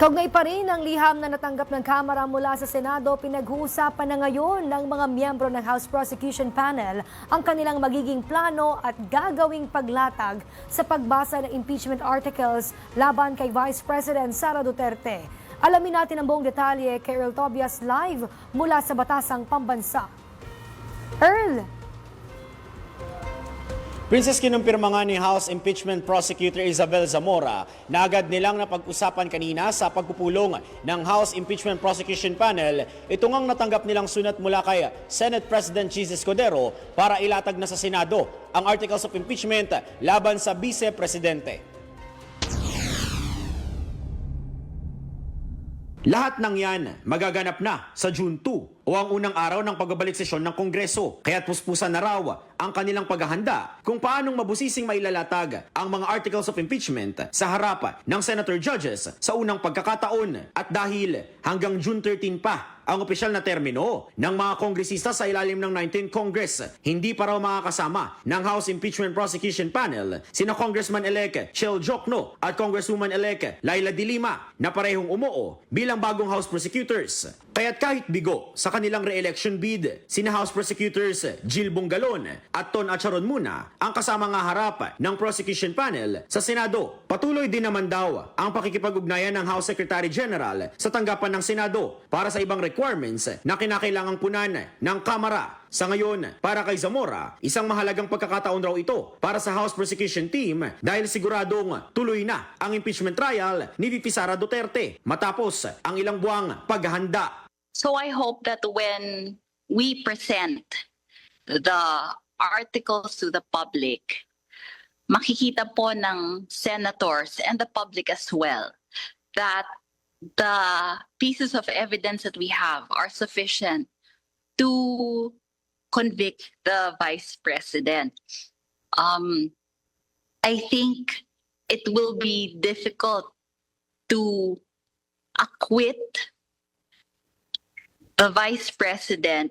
Kaugnay pa rin ang liham na natanggap ng Kamara mula sa Senado, pinag-uusapan na ngayon ng mga miyembro ng House Prosecution Panel ang kanilang magiging plano at gagawing paglatag sa pagbasa ng impeachment articles laban kay Vice President Sara Duterte. Alamin natin ang buong detalye kay Earl Tobias live mula sa Batasang Pambansa. Earl! Princess, kinumpirma nga ni House Impeachment Prosecutor Isabel Zamora na agad nilang napag-usapan kanina sa pagpupulong ng House Impeachment Prosecution Panel ito ngang natanggap nilang sunat mula kay Senate President Jesus Codero para ilatag na sa Senado ang Articles of Impeachment laban sa Vice Presidente. Lahat ng yan magaganap na sa June 2 o ang unang araw ng pagbabalik sesyon ng Kongreso. Kaya't puspusan na raw ang kanilang paghahanda kung paanong mabusising mailalatag ang mga articles of impeachment sa harap ng senator judges sa unang pagkakataon. At dahil hanggang June 13 pa ang opisyal na termino ng mga kongresista sa ilalim ng 19th Congress. Hindi pa raw makakasama ng House Impeachment Prosecution Panel sina Congressman-elect Chel Jokno at Congresswoman-elect Laila De Lima na parehong umuo bilang bagong House Prosecutors. Kaya't kahit bigo sa kanilang re-election bid, sina House Prosecutors Jill Bungalon at Ton Acharon muna ang kasama nga harap ng prosecution panel sa Senado. Patuloy din naman daw ang pakikipag-ugnayan ng House Secretary General sa tanggapan ng Senado para sa ibang requirements na kinakailangang punan ng Kamara. Sa ngayon, para kay Zamora, isang mahalagang pagkakataon raw ito para sa House Prosecution Team dahil siguradong tuloy na ang impeachment trial ni VP Sara Duterte matapos ang ilang buwang paghahanda So I hope that when we present the articles to the public, makikita po ng senators and the public as well that the pieces of evidence that we have are sufficient to convict the vice president. Um, I think it will be difficult to acquit the vice president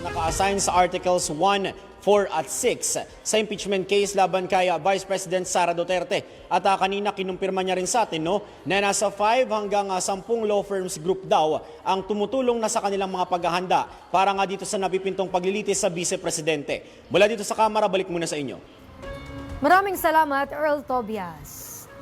naka-assign sa Articles 1, 4 at 6 sa impeachment case laban kay uh, Vice President Sara Duterte. At uh, kanina kinumpirma niya rin sa atin no, na nasa 5 hanggang uh, 10 law firms group daw ang tumutulong na sa kanilang mga paghahanda para nga dito sa napipintong paglilitis sa Vice Presidente. Mula dito sa Kamara, balik muna sa inyo. Maraming salamat, Earl Tobias.